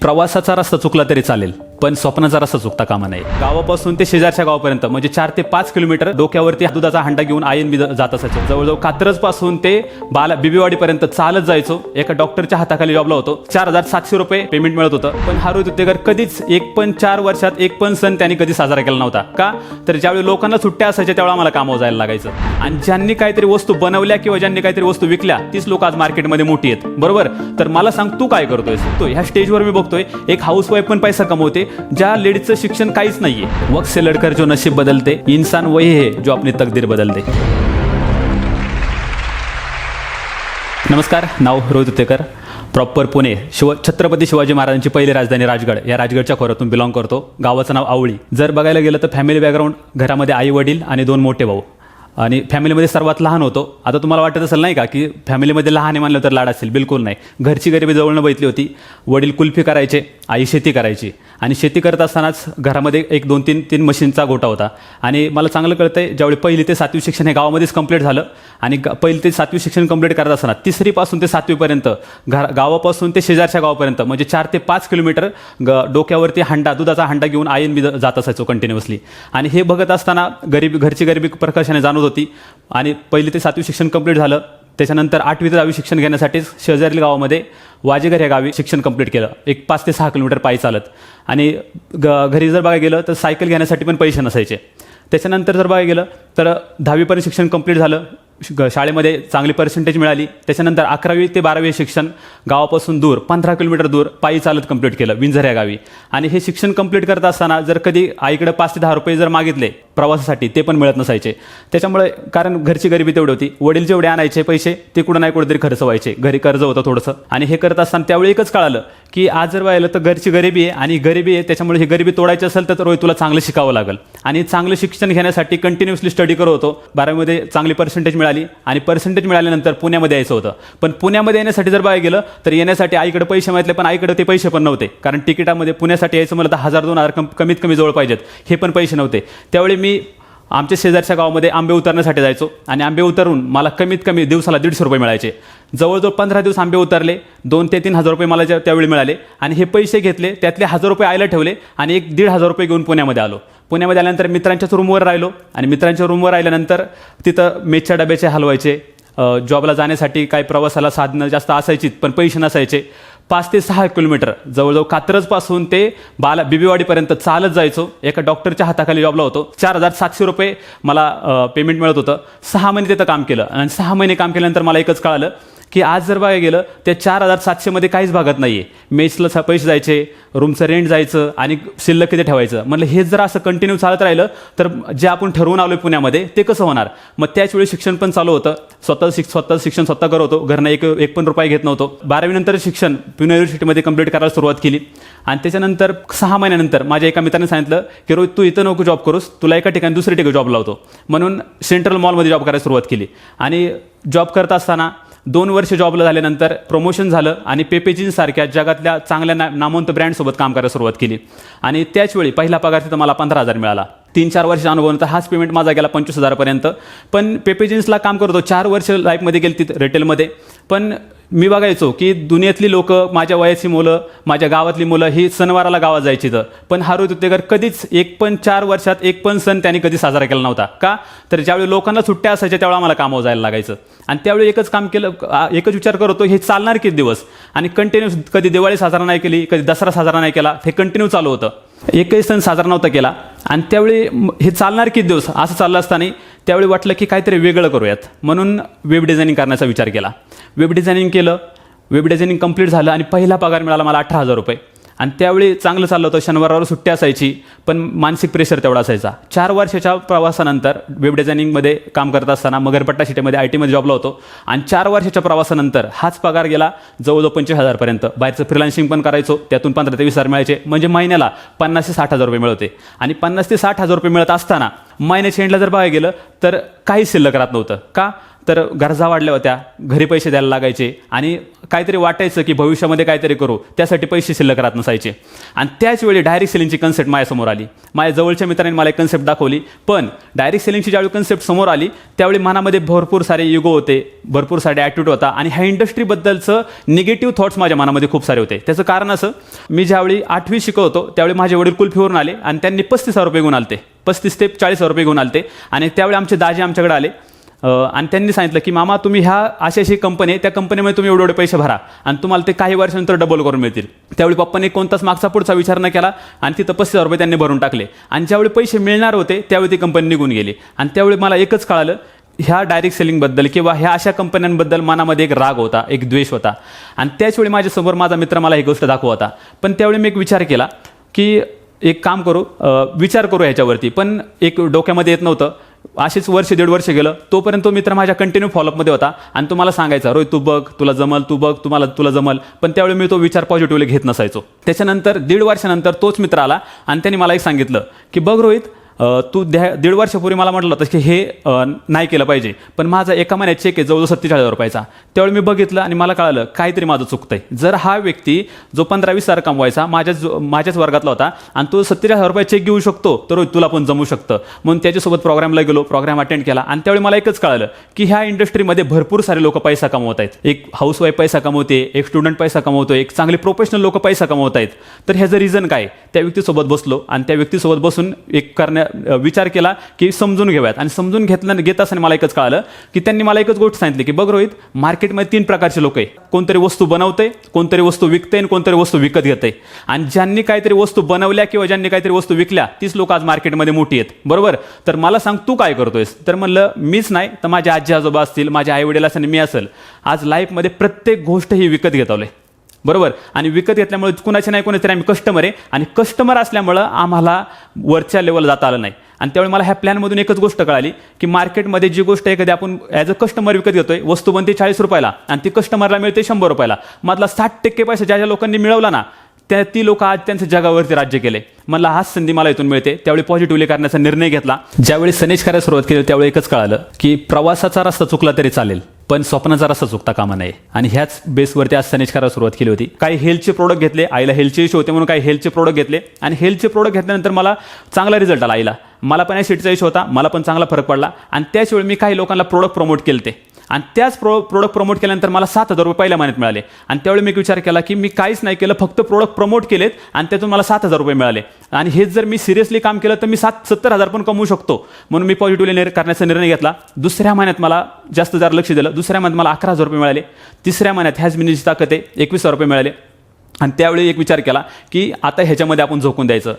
प्रवासाचा रस्ता चुकला तरी चालेल. पण स्वप्न जरासा चुकता कामा नये. गावापासून ते शेजारच्या गावापर्यंत म्हणजे चार ते पाच किलोमीटर डोक्यावरती दुधाचा हांडा घेऊन आयन बी जात असायचो. जवळजवळ कात्रजपासून ते बाला बिबीवाडीपर्यंत चालत जायचो. एका डॉक्टरच्या हाताखाली जॉबला होतो. चार हजार सातशे रुपये पेमेंट मिळत होतं. पण हा रोहित कधीच एक पण चार वर्षात एक पण सण त्यांनी कधी साजरा केला नव्हता. का? तर ज्यावेळी लोकांना सुट्ट्या असायच्या त्यावेळी आम्हाला कामावर जायला लागायचं. आणि ज्यांनी काहीतरी वस्तू बनवल्या किंवा ज्यांनी काहीतरी वस्तू विकल्या तीच लोक आज मार्केटमध्ये मोठी आहेत. बरोबर? तर मला सांग तू काय करतोय तो ह्या स्टेजवर मी बघतोय एक हाऊस वाईफ पण पैसा कमवते ज्या लेडीजचं शिक्षण काहीच नाहीये. वक्त से लडकर जो नशीब बदलते इंसान वही है जो अपनी तकदीर बदलते. नमस्कार नाव रोहित उत्तेकर प्रॉपर पुणे शिव छत्रपती शिवाजी महाराजांची पहिली राजधानी राजगड. या राजगडच्या खोऱ्यातून बिलॉंग करतो. गावाचं नाव आवळी. जर बघायला गेलं तर फॅमिली बॅकग्राऊंड घरामध्ये आई वडील आणि दोन मोठे भाऊ. आणि फॅमिलीमध्ये सर्वात लहान होतो. आता तुम्हाला वाटत असेल नाही का की फॅमिलीमध्ये लहान आहे म्हणलं तर लाड असेल. बिलकुल नाही. घरची गरिबी जवळनं बैठली होती. वडील कुल्फी करायचे आई शेती करायची. आणि शेती करत असतानाच घरामध्ये एक दोन तीन तीन मशीनचा गोटा होता. आणि मला चांगलं कळतंय ज्यावेळी पहिली ते सातवी शिक्षण हे गावामध्येच कंप्लीट झालं आणि ग- पहिली ते सातवी शिक्षण कंप्लीट करत असताना तिसरीपासून ते सातवीपर्यंत घरा गावापासून ते शेजारच्या गावापर्यंत म्हणजे चार ते पाच किलोमीटर ग डोक्यावरती हांडा दुधाचा हांडा घेऊन आईन मी जात असायचो कंटिन्युअसली आणि हे बघत असताना गरिबी घरची गरिबी प्रकर्षाने जाणून होती. आणि पहिली ते सातवी शिक्षण कंप्लीट झालं. त्याच्यानंतर आठवी ते दहावी शिक्षण घेण्यासाठी शेजारील गावामध्ये वाजेघर या गावी शिक्षण कंप्लीट केलं. एक पाच ते सहा किलोमीटर पायी चालत. आणि ग घरी जर बघायला गेलं तर सायकल घेण्यासाठी पण पैसे नसायचे. त्याच्यानंतर जर बघायला गेलं तर दहावीपर्यंत शिक्षण कंप्लीट झालं. शाळेमध्ये चांगली पर्सेंटेज मिळाली. त्याच्यानंतर अकरावी ते बारावी शिक्षण गावापासून दूर पंधरा किलोमीटर दूर पायी चालत कंप्लीट केलं विंझर या गावी. आणि हे शिक्षण कंप्लीट करत असताना जर कधी आईकडे पाच ते दहा रुपये जर मागितले प्रवासासाठी ते पण मिळत नसायचे. त्याच्यामुळे कारण घरची गरिबी तेवढी होती. वडील जेवढे आणायचे पैसे ते कुठं नाही कुठेतरी खर्च व्हायचे घरी कर्ज होतं थोडंसं. आणि हे करत असताना त्यावेळी एकच कळालं की आज जर व्हायला तर घरची गरिबी आहे आणि गरिबी आहे त्याच्यामुळे ही गरिबी तोडायची असेल तर रोहित तुला चांगलं शिकावं लागेल. आणि चांगलं शिक्षण घेण्यासाठी कंटिन्युअसली स्टडी करत होतो. बारावीमध्ये चांगली पर्सेंटेज मिळाली आणि पर्सेंटेज मिळाल्यानंतर पुण्यामध्ये यायचं होतं. पण पुण्यामध्ये येण्यासाठी जर बघायला गेलं तर येण्यासाठी आईकडे पैसे मागितले पण आईकडे ते पैसे पण नव्हते. कारण तिकिटामध्ये पुण्यासाठी यायचं मला तर हजार दोन हजार कम कमीत कमी जवळ पाहिजेत. हे पण पैसे नव्हते. त्यावेळी मी आमच्या शेजारच्या गावामध्ये आंबे उतरण्यासाठी जायचो. आणि आंबे उतरून मला कमीत कमी दिवसाला दीडशे रुपये मिळायचे. जवळजवळ पंधरा दिवस आंबे उतरले दोन ते तीन हजार रुपये मला ज्या- त्यावेळी मिळाले. आणि हे पैसे घेतले त्यातले हजार रुपये आयला ठेवले आणि एक दीड हजार रुपये घेऊन पुण्यामध्ये आलो. पुण्यामध्ये आल्यानंतर मित्रांच्याच रूमवर राहिलो. आणि मित्रांच्या रूमवर राहिल्यानंतर तिथं मेसच्या डब्याचे हलवायचे जॉबला जाण्यासाठी काही प्रवासाला साधनं जास्त असायचीत पण पैसे नसायचे. पाच ते सहा किलोमीटर जवळजवळ कात्रजपासून ते बाला बिबीवाडीपर्यंत चालत जायचो. एका डॉक्टरच्या हाताखाली जॉबला होतो. चार हजार सातशे रुपये मला पेमेंट मिळत होतं. सहा महिने तिथं काम केलं. आणि सहा महिने काम केल्यानंतर मला एकच कळालं की आज जर बघायला गेलं त्या चार हजार सातशेमध्ये काहीच भागत नाही आहे मेसला स- पैसे जायचे रूमचं रेंट जायचं आणि शिल्लक किती ठेवायचं. म्हटलं हे जर असं कंटिन्यू चालत राहिलं तर जे आपण ठरवून आलो पुण्यामध्ये ते कसं होणार? मग त्याचवेळी शिक्षण पण चालू होतं. स्वतः शिक स्वतः शिक्षण स्वतः करत होतो. घरनं एक एक पण रुपये घेत नव्हतो. बारावीनंतर शिक्षण पुणे युनिव्हर्सिटीमध्ये कंप्लीट करायला सुरुवात केली. आणि त्याच्यानंतर सहा महिन्यानंतर माझ्या एका मित्राने सांगितलं की रोहित तू इथं नको जॉब करूस. तुला एका ठिकाणी दुसऱ्या ठिकाणी जॉब लावतो. म्हणून सेंट्रल मॉलमध्ये जॉब करायला सुरुवात केली. आणि जॉब करत असताना दोन वर्ष जॉबला झाल्यानंतर प्रमोशन झालं आणि पेपेजिनसारख्या जगातल्या चांगल्या ना नामवंत ब्रँडसोबत काम करायला सुरुवात केली. आणि त्याचवेळी पहिला पगार तिथं मला पंधरा हजार मिळाला. तीन चार वर्षाच्या अनुभवानंतर हाच पेमेंट माझा गेला पंचवीस हजारापर्यंत. पण पेपेजिन्सला काम करतो चार वर्ष लाईफमध्ये गेली तिथं रिटेलमध्ये पण मी बघायचो की दुनियेतली लोक माझ्या वयाची मुलं माझ्या गावातली मुलं ही सणवाराला गावात जायची तर पण हारू तुतेकर कधीच एक पण चार वर्षात एक पण सण त्यांनी कधी साजरा केला नव्हता. का? तर ज्यावेळी लोकांना सुट्ट्या असायच्या त्यावेळी आम्हाला कामावर जायला लागायचं. आणि त्यावेळी एकच काम केलं एकच विचार करतो हे चालणार किती दिवस? आणि कंटिन्यू कधी दिवाळी साजरा नाही केली कधी दसरा साजरा नाही केला हे कंटिन्यू चालू होतं. एकही सण साजरा नव्हता केला. आणि त्यावेळी हे चालणार किती दिवस? असं चाललं असताना त्यावेळी वाटलं की काहीतरी वेगळं करूयात. म्हणून वेब डिझायनिंग करण्याचा विचार केला. वेब डिझायनिंग केलं. वेब डिझायनिंग कंप्लीट झालं आणि पहिला पगार मिळाला मला अठरा हजार रुपये. आणि त्यावेळी चांगलं चाललं होतं शनिवारावर सुट्टी असायची पण मानसिक प्रेशर तेवढा असायचा. चार वर्षाच्या प्रवासानंतर वेब डिझायनिंगमध्ये काम करत असताना मगरपट्टा सिटीमध्ये आय टीमध्ये जॉबला होतो. आणि चार वर्षाच्या प्रवासानंतर हाच पगार गेला जवळजवळ पंचवीस हजारपर्यंत बाहेरचं फ्रिलान्सिंग पण करायचो त्यातून पंधरा ते वीस हजार मिळायचे. म्हणजे महिन्याला पन्नास ते साठ हजार रुपये मिळते. आणि पन्नास ते साठ हजार रुपये मिळत असताना महिन्याच्या एंडला जर बघायला गेलं तर काहीच शिल्लक राहत नव्हतं. का? तर गरजा वाढल्या होत्या. घरी पैसे द्यायला लागायचे. आणि काहीतरी वाटायचं की भविष्यामध्ये काहीतरी करू. त्यासाठी पैसे शिल्लक राहत नसायचे. आणि त्याच वेळी डायरेक्ट सेलिंगची कन्सेप्ट माझ्यासमोर आली. माझ्या जवळच्या मित्रांनी मला एक कन्सेप्ट दाखवली. पण डायरेक्ट सेलिंगची ज्यावेळी कन्सेप्ट समोर आली त्यावेळी मनामध्ये भरपूर सारे युगो होते. भरपूर सारे ॲटिट्यूड होता. आणि ह्या इंडस्ट्रीबद्दलचं निगेटिव्ह थॉट्स माझ्या मनामध्ये खूप सारे होते. त्याचं कारण असं मी ज्यावेळी आठवी शिकवतो त्यावेळी माझे वडील कुल्फीवरून आले आणि त्यांनी पस्तीस हजार रुपये घेऊन आलते. पस्तीस ते चाळीस हजार रुपये घेऊन आलते. आणि त्यावेळी आमचे दाजी आमच्याकडे आले. आणि त्यांनी सांगितलं की मामा तुम्ही ह्या अशी अशी कंपनी आहे त्या कंपनीमध्ये तुम्ही एवढे एवढे पैसे भरा आणि तुम्हाला ते काही वर्षानंतर डबल करून मिळतील. त्यावेळी पप्पांनी कोणताच मागचा पुढचा विचार न केला आणि तिथं पस्तीस हजार रुपये त्यांनी भरून टाकले. आणि ज्यावेळी पैसे मिळणार होते त्यावेळी ती कंपनी निघून गेली. आणि त्यावेळी मला एकच कळालं ह्या डायरेक्ट सेलिंगबद्दल किंवा ह्या अशा कंपन्यांबद्दल मनामध्ये एक राग होता एक द्वेष होता. आणि त्याचवेळी माझ्यासमोर माझा मित्र मला ही गोष्ट दाखवता. होता पण त्यावेळी मी एक विचार केला की एक काम करू विचार करू ह्याच्यावरती. पण एक डोक्यामध्ये येत नव्हतं. असेच वर्ष दीड वर्ष गेलं तोपर्यंत तो मित्र माझ्या कंटिन्यू फॉलोअपमध्ये होता. आणि तो मला सांगायचा रोहित तू बघ तुला जमल तू बघ तुम्हाला तुला जमल. पण त्यावेळी मी तो विचार पॉझिटिव्हली घेत नसायचो. त्याच्यानंतर दीड वर्षानंतर तोच मित्र आला आणि त्यांनी मला एक सांगितलं की बघ रोहित तू द्या दीड वर्षापूर्वी मला म्हटलं होतं की हे नाही केलं पाहिजे. पण माझा एका महिन्यात चेक आहे जवळजवळ सत्तेचाळीस हजार रुपयाचा. त्यावेळी मी बघितलं आणि मला कळालं काहीतरी माझं चुकतंय. जर हा व्यक्ती जो पंधरा वीस हजार कमवायचा माझ्याच जो- माझ्याच वर्गातला होता आणि तो सत्तेचाळीस हजार रुपये चेक घेऊ शकतो तर तुला पण जमू शकतं. म्हणून त्याच्यासोबत प्रोग्रामला गेलो प्रोग्राम अटेंड केला आणि त्यावेळी मला एकच कळालं की ह्या इंडस्ट्रीमध्ये भरपूर सारे लोक पैसा कमवत आहेत. एक हाऊसवाईफ पैसा कमवते एक स्टुडंट पैसा कमवतो एक चांगले प्रोफेशनल लोक पैसा कमवत आहेत. तर ह्याचं रिझन काय? त्या व्यक्तीसोबत बसलो आणि त्या व्यक्तीसोबत बसून एक करण्या विचार केला की समजून घेऊयात. आणि समजून घेतलं घेत असताना मला एकच कळालं की त्यांनी मला एकच गोष्ट सांगितली की बघ रोहित मार्केटमध्ये तीन प्रकारचे लोक आहे. कोणतरी वस्तू बनवते कोणतरी वस्तू विकते आणि कोणतरी वस्तू विकत घेते. आणि ज्यांनी काहीतरी वस्तू बनवल्या किंवा ज्यांनी काहीतरी वस्तू विकल्या तीच लोक आज मार्केटमध्ये मोठी आहेत. बरोबर? तर मला सांग तू काय करतोयस? तर म्हणलं मीच नाही तर माझे आजी आजोबा असतील माझ्या आई वडील असेल मी असेल. आज लाईफमध्ये प्रत्येक गोष्ट ही विकत घेतवले बरोबर? आणि विकत घेतल्यामुळे कुणाचे नाही कोणाचे आम्ही कस्टमर आहे. आणि कस्टमर असल्यामुळं आम्हाला वरच्या लेवलला जाता आलं नाही. आणि त्यावेळी मला ह्या प्लॅनमधून एकच गोष्ट कळाली की मार्केटमध्ये जी गोष्ट एखादी आपण ॲज अ कस्टमर विकत घेतोय वस्तू बनते चाळीस रुपयाला आणि ती कस्टमरला मिळते शंभर रुपयाला. मधला साठ टक्के पैसे ज्या ज्या लोकांनी मिळवला ना त्या ती लोक आज त्यांच्या जगावरती राज्य केले. मला हाच संधी मला इथून मिळते. त्यावेळी पॉझिटिव्हली करण्याचा निर्णय घेतला. ज्यावेळी सनेश करायला सुरुवात केली त्यावेळी एकच कळालं की प्रवासाचा रस्ता चुकला तरी चालेल. पण स्वप्नाचा जरासा चुकता कामा नये. आणि ह्याच बेसवरती आज सनेज करायला सुरुवात केली होती. काही हेल्थचे प्रोडक्ट घेतले आईला हेल्थचे इशू होते म्हणून काही हेल्थचे प्रोडक्ट घेतले. आणि हेल्थचे प्रोडक्ट घेतल्यानंतर मला चांगला रिझल्ट आला आईला. मला पण ॲसिडचा इशू होता मला पण चांगला फरक पडला. आणि त्याच वेळी मी काही लोकांना प्रोडक्ट प्रमोट केले ते आणि त्याच प्रो प्रोडक्ट प्रमोट केल्यानंतर मला सात हजार रुपये पहिल्या महिन्यात मिळाले. आणि त्यावेळी मी विचार केला की मी काहीच नाही केलं फक्त प्रोडक्ट प्रमोट केलेत आणि त्यातून मला सात हजार रुपये मिळाले. आणि हेच जर मी सिरियसली काम केलं तर मी सात सत्तर हजार पण कमवू शकतो. म्हणून मी पॉझिटिव्हली निर्णय करण्याचा निर्णय घेतला. दुसऱ्या महिन्यात मला जास्त जर लक्ष दिलं दुसऱ्या महिन्यात मला अकरा हजार रुपये मिळाले. तिसऱ्या महिन्यात ह्याच मिनिटची ताकद आहे एकवीस हजार रुपये मिळाले. आणि त्यावेळी एक विचार केला की आता ह्याच्यामध्ये आपण झोकून द्यायचं.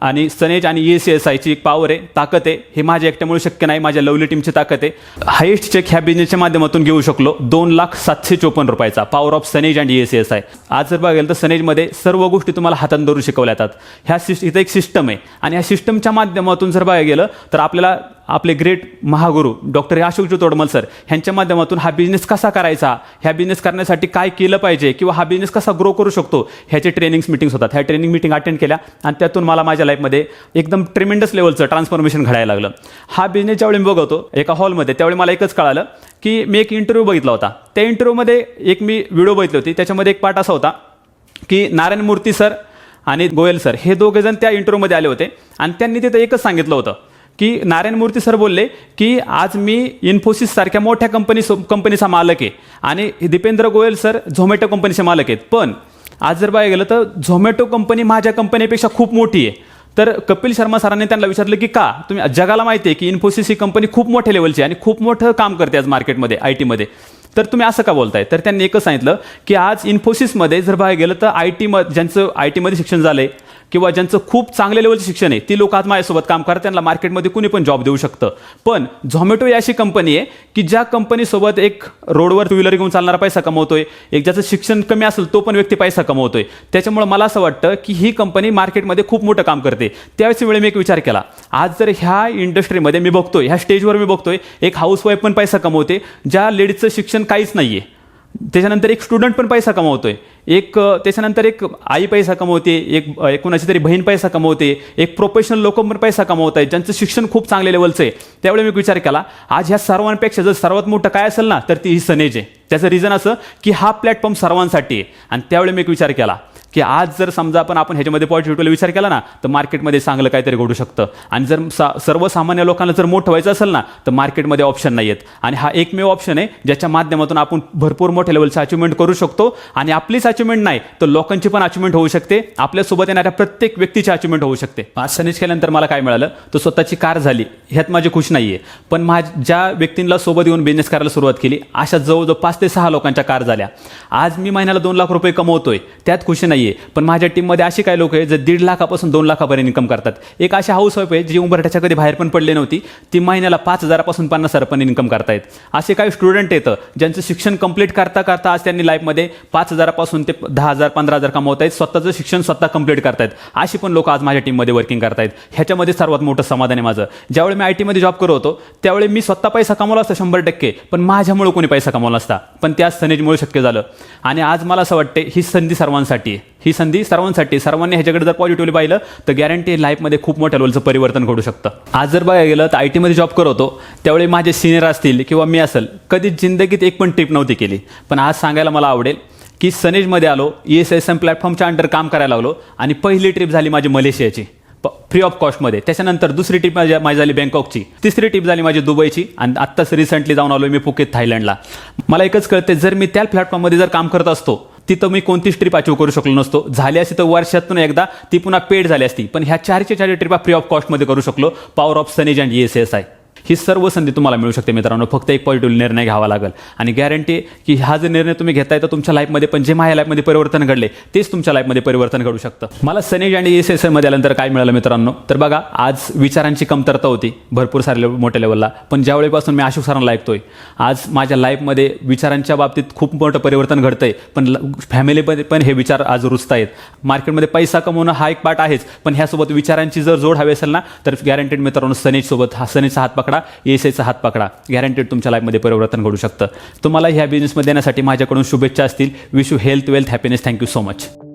आणि सनेज आणि ई ए सी एस आयची एक पॉवर आहे ताकद आहे. हे माझ्या एकट्यामुळे शक्य नाही माझ्या लवली टीमची ताकद आहे. हायेस्ट चेक ह्या बिझनेसच्या माध्यमातून घेऊ शकलो. दोन लाख सातशे चोपन्न रुपयाचा power of सनेज and A C S I. आज जर बघायला तर सनेजमध्ये सर्व गोष्टी तुम्हाला हातात धरून शिकवल्या जातात. ह्या सिस्ट इथं एक सिस्टम आहे. आणि ह्या सिस्टमच्या माध्यमातून जर बघायला गेलं तर आपल्याला आपले ग्रेट महागुरु डॉक्टर अशोकजी तोडमल सर ह्यांच्या माध्यमातून हा बिझनेस कसा करायचा? ह्या बिझनेस करण्यासाठी काय केलं पाहिजे? किंवा हा बिझनेस कसा ग्रो करू शकतो? ह्याचे ट्रेनिंग्स मिटिंग्स होतात. ह्या ट्रेनिंग मिटिंग अटेंड केल्या आणि त्यातून मला माझ्या लाईफमध्ये एकदम ट्रिमेंडस लेवलचं ट्रान्सफॉर्मेशन घडायला लागलं. हा बिझनेस ज्यावेळी मी बघतो एका हॉलमध्ये त्यावेळी मला एकच कळालं की मी एक इंटरव्ह्यू बघितला होता. त्या इंटरव्ह्यूमध्ये एक मी व्हिडिओ बघितली होती. त्याच्यामध्ये एक पार्ट असा होता की नारायण मूर्ती सर आणि गोयल सर हे दोघेजण त्या इंटरव्ह्यूमध्ये आले होते आणि त्यांनी तिथं एकच सांगितलं होतं. की नारायण मूर्ती सर बोलले की आज मी इन्फोसिस सारख्या मोठ्या कंपनी कंपनीचा मालक आहे. आणि दीपेंद्र गोयल सर झोमॅटो कंपनीचे मालक आहेत. पण आज जर बघायला गेलं तर झोमॅटो कंपनी माझ्या कंपनीपेक्षा खूप मोठी आहे. तर कपिल शर्मा सरांनी त्यांना विचारलं की का? तुम्ही जगाला माहिती आहे की इन्फोसिस ही कंपनी खूप मोठ्या लेवलची आहे आणि खूप मोठं काम करते आज मार्केटमध्ये आय टीमध्ये तर तुम्ही असं का बोलताय? तर त्यांनी एकच सांगितलं की आज इन्फोसिसमध्ये जर बघायला गेलं तर आय टी म ज्यांचं आय टीमध्ये शिक्षण झालं आहे किंवा ज्यांचं खूप चांगल्या लेवलचं शिक्षण आहे ती लोक आज माझ्यासोबत काम करतात त्यांना मार्केटमध्ये कुणी पण जॉब देऊ शकतं. पण झोमॅटो ही अशी कंपनी आहे की ज्या कंपनीसोबत एक रोडवर टू व्हीलर घेऊन चालणारा पैसा कमवतोय एक ज्याचं शिक्षण कमी असेल तो पण व्यक्ती पैसा कमवतोय. त्याच्यामुळे मला असं वाटतं की ही कंपनी मार्केटमध्ये खूप मोठं काम करते. त्यावेळेस वेळी मी एक विचार केला. आज जर ह्या इंडस्ट्रीमध्ये मी बघतोय ह्या स्टेजवर मी बघतोय एक हाऊसवाईफ पण पैसा कमवते ज्या लेडीजचं शिक्षण काहीच नाही आहे त्याच्यानंतर एक स्टुडंट पण पैसा कमावतोय. एक त्याच्यानंतर एक आई पैसा कमवते एक एकूणाची कोणाची तरी बहीण पैसा कमवते एक प्रोफेशनल लोक पण पैसा कमावत आहेत ज्यांचं शिक्षण खूप चांगल्या लेवलचं आहे. त्यावेळी मी विचार केला आज ह्या सर्वांपेक्षा जर सर्वात मोठं काय असेल ना तर ती ही सनेज आहे. त्याचं रिझन असं की हा प्लॅटफॉर्म सर्वांसाठी आहे. आणि त्यावेळी मी एक विचार केला की आज जर समजा आपण आपण ह्याच्यामध्ये पॉझिटिव्हली विचार केला ना तर मार्केटमध्ये चांगलं काहीतरी घडू शकतं. आणि जर सा सर्वसामान्य लोकांना जर मोठं व्हायचं असेल ना तर मार्केटमध्ये ऑप्शन नाही आहेत आणि हा एकमेव ऑप्शन आहे ज्याच्या माध्यमातून आपण भरपूर मोठ्या लेवलचं अचिव्हमेंट करू शकतो. आणि आपलीच अचिव्हमेंट नाही तर लोकांची पण अचिव्हमेंट होऊ शकते. आपल्यासोबत येणाऱ्या प्रत्येक व्यक्तीची अचिव्हमेंट होऊ शकते. आज सनिश केल्यानंतर मला काय मिळालं? तर स्वतःची कार झाली. ह्यात माझी खुश नाही आहे पण माझ्या ज्या व्यक्तींना सोबत येऊन बिझनेस करायला सुरुवात केली अशा जवळजवळ पाच ते सहा लोकांच्या कार झाल्या. आज मी महिन्याला दोन लाख रुपये कमवतोय त्यात खुशी नाही आहे पण माझ्या टीममध्ये अशी काही लोक आहेत जे दीड लाखापासून दोन लाखापर्यंत इन्कम करतात. एक अशी हाऊस वाईफ आहे जी उंबरठ्याच्या कधी बाहेर पण पडली नव्हती ती महिन्याला पाच हजारापासून पन्नास हजारपर्यंत इन्कम करतायत. असे काही स्टुडंट येतं ज्यांचं शिक्षण कंप्लीट करता करता आज त्यांनी लाईफमध्ये पाच हजारापासून ते दहा हजार पंधरा हजार कमवतायत आहेत स्वतःचं शिक्षण स्वतः कंप्लीट करतायत. अशी पण लोक आज माझ्या टीममध्ये वर्किंग करतायत. ह्याच्यामध्ये सर्वात मोठं समाधान आहे माझं. ज्यावेळी मी आय टीमध्ये जॉब करत होतो त्यावेळी मी स्वतः पैसा कमवला असता शंभर टक्के पण माझ्यामुळे कोणी पैसा कमवला असता पण त्या सनेजमुळे शक्य झालं. आणि आज मला असं वाटते ही संधी सर्वांसाठी आहे. ही संधी सर्वांसाठी सर्वांनी ह्याच्याकडे जर पॉझिटिव्हली पाहिलं तर गॅरंटी लाईफमध्ये खूप मोठ्या लेवलचं परिवर्तन घडू शकतं. आज जर बघायला गेलं तर आय टीमध्ये जॉब करतो त्यावेळी माझे सिनियर असतील किंवा मी असेल कधीच जिंदगीत एक पण ट्रिप नव्हती केली. पण आज सांगायला मला आवडेल की सनेजमध्ये आलो ई एस एस एम प्लॅटफॉर्मच्या अंडर काम करायला लागलो आणि पहिली ट्रिप झाली माझी मलेशियाची. फ्री ऑफ कॉस्टमध्ये त्याच्यानंतर दुसरी ट्रिप माझी माझी झाली बँकॉकची. तिसरी ट्रिप झाली माझी दुबईची. आणि आत्ताच रिसेंटली जाऊन आलो मी फुकेत थायलंडला. मला एकच कळते जर मी त्या प्लॅटफॉर्ममध्ये जर काम करत असतो तिथं मी कोणतीच ट्रिप अचीव करू शकलो नसतो. झाली असती तर वर्षातून एकदा ती पुन्हा पेड झाली असती. पण ह्या चारशे चारशे ट्रिपा फ्री ऑफ कॉस्टमध्ये करू शकलो. Power of सनेज and S S I ही सर्व संधी तुम्हाला मिळू शकते मित्रांनो. फक्त एक पॉझिटिव्ह निर्णय घ्यावा लागेल. आणि गॅरंटी की हा जे निर्णय तुम्ही घेताय तर तुमच्या लाईफमध्ये पण जे माझ्या लाईफमध्ये परिवर्तन घडले तेच तुमच्या लाईफमध्ये परिवर्तन घडू शकतं. मला सनेज आणि एस एस एमध्ये आल्यानंतर काय मिळालं मित्रांनो? तर बघा आज विचारांची कमतरता होती भरपूर सारे मोठ्या लेवलला पण ज्यावेळीपासून मी अशोक सरांना ऐकतोय आज माझ्या लाईफमध्ये विचारांच्या बाबतीत खूप मोठं परिवर्तन घडतंय. पण फॅमिलीमध्ये पण हे विचार आज रुजत आहेत मार्केटमध्ये पैसा कमवणं हा एक पार्ट आहेच पण ह्यासोबत विचारांची जर जोड हवी असेल ना तर गॅरंटेड मित्रांनो सनेजसोबत हा सनेजचा हात पकडा. करा एसआयचा हात पकडा. गॅरंटेड तुमच्या लाईफमध्ये परिवर्तन घडू शकतं. तुम्हाला ह्या बिझनेसमध्ये येण्यासाठी माझ्याकडून शुभेच्छा असतील. Wish you health wealth happiness thank you so much